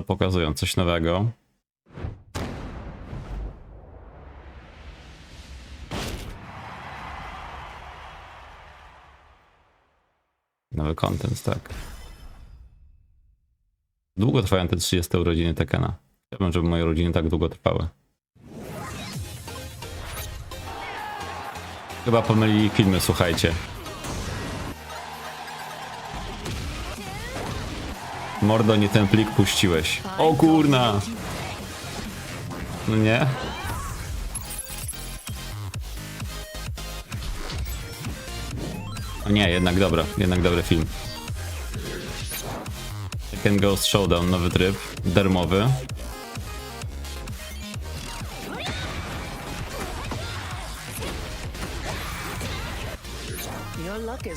To pokazują coś nowego. Nowy content, tak. Długo trwają te 30 urodziny Tekena. Chciałbym, żeby moje urodziny tak długo trwały. Chyba pomylili filmy, słuchajcie. Mordo, nie ten plik puściłeś. O kurna! No nie? O nie, jednak dobra, jednak dobry film. Tekken Ghost Showdown, nowy tryb, darmowy.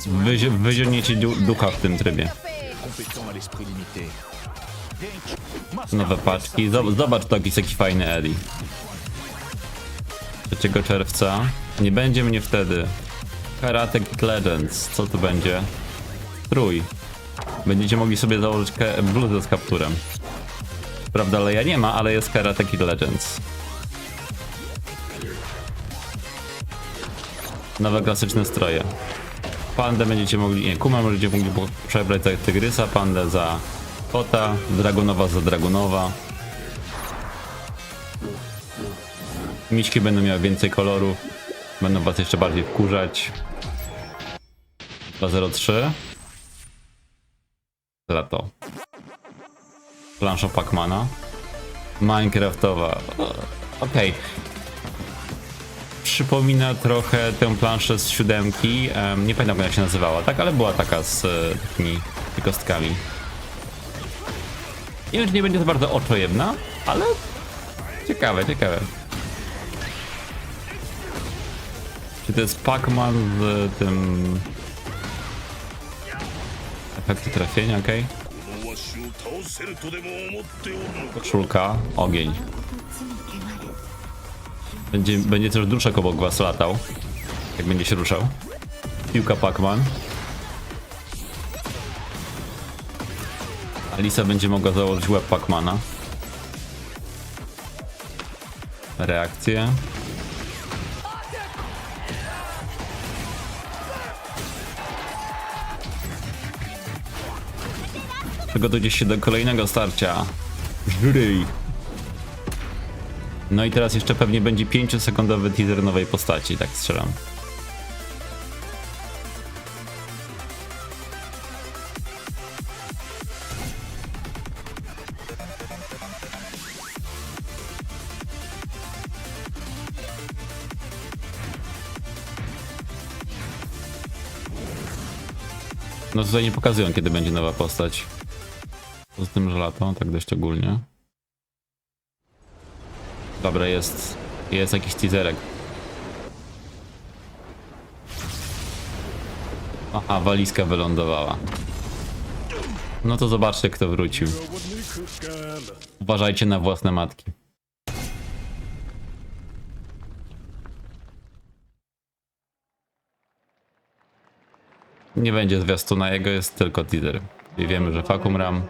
Wyzi wyziągniecie du ducha w tym trybie. Nowe paczki. Zob- Zobacz to jakiś taki fajny Eddie. 3 czerwca. Nie będzie mnie wtedy. Karate Legends. Co tu będzie? Strój. Będziecie mogli sobie założyć bluzę z kapturem. Prawda, Leja nie ma, ale jest Karate Legends. Nowe klasyczne stroje. Pandę będziecie mogli, nie, Kuma będziecie mogli przebrać za tygrysa, pandę za kota, dragonowa za dragonowa. Miśki będą miały więcej kolorów, będą was jeszcze bardziej wkurzać. 203. Lato. Plansza Pacmana. Minecraftowa. Okej przypomina trochę tę planszę z siódemki. Um, nie pamiętam jak się nazywała, tak? Ale była taka z e, takimi kostkami. Nie wiem, czy nie będzie to bardzo oczojebna, ale ciekawe, ciekawe. Czy to jest Pac-Man z tym... Efekty trafienia, okej. Okay. Koszulka, ogień. Będzie, będzie też duszek obok was latał, jak będzie się ruszał. Piłka Pac-Man. Alisa będzie mogła założyć łeb Pacmana. Reakcje. Przygotujcie się do kolejnego starcia. Jury. No i teraz jeszcze pewnie będzie 5-sekundowy teaser nowej postaci, tak strzelam. No tutaj nie pokazują kiedy będzie nowa postać. Poza tym, że lato, tak dość ogólnie. Dobra, jest. Jest jakiś teaserek. Aha, walizka wylądowała. No to zobaczcie, kto wrócił. Uważajcie na własne matki. Nie będzie zwiastuna jego, jest tylko teaser. I wiemy, że Fakum Ram.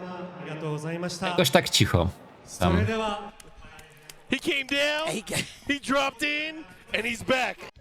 Jakoś tak cicho. Tam. Tak. He came down, he, he dropped in, and he's back.